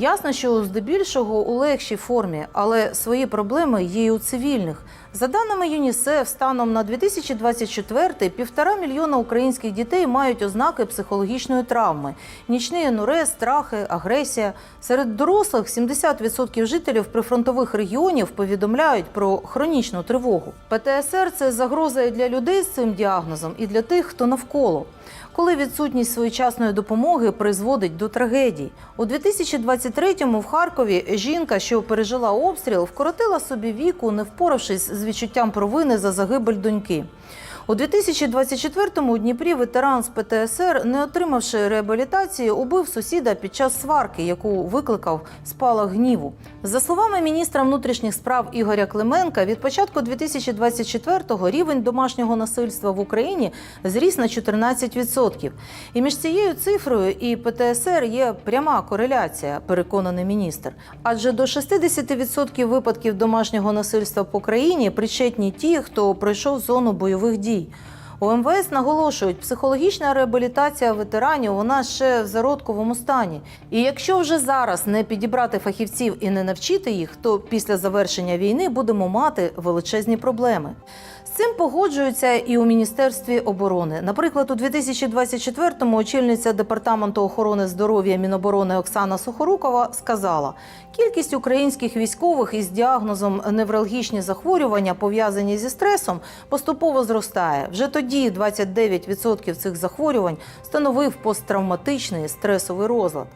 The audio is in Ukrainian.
Ясно, що здебільшого у легшій формі, але свої проблеми є і у цивільних. За даними ЮНІСЕФ, станом на 2024 півтора мільйона українських дітей мають ознаки психологічної травми: нічний енурез, страхи, агресія. Серед дорослих 70% жителів прифронтових регіонів повідомляють про хронічну тривогу. ПТСР це загроза і для людей з цим діагнозом, і для тих, хто навколо. Коли відсутність своєчасної допомоги призводить до трагедій. У 2023-му в Харкові жінка, що пережила обстріл, вкоротила собі віку, не впоравшись з відчуттям провини за загибель доньки. У 2024-му у Дніпрі ветеран з ПТСР, не отримавши реабілітації, убив сусіда під час сварки, яку викликав спалах гніву. За словами міністра внутрішніх справ Ігоря Клименка, від початку 2024-го рівень домашнього насильства в Україні зріс на 14%. І між цією цифрою і ПТСР є пряма кореляція, переконаний міністр. Адже до 60% випадків домашнього насильства по країні причетні ті, хто пройшов зону бойових дій. У МВС наголошують, психологічна реабілітація ветеранів вона ще в зародковому стані. І якщо вже зараз не підібрати фахівців і не навчити їх, то після завершення війни будемо мати величезні проблеми. З цим погоджуються і у міністерстві оборони. Наприклад, у 2024-му очільниця департаменту охорони здоров'я Міноборони Оксана Сухорукова сказала: кількість українських військових із діагнозом невралгічні захворювання, пов'язані зі стресом, поступово зростає. Вже тоді 29% цих захворювань становив посттравматичний стресовий розлад.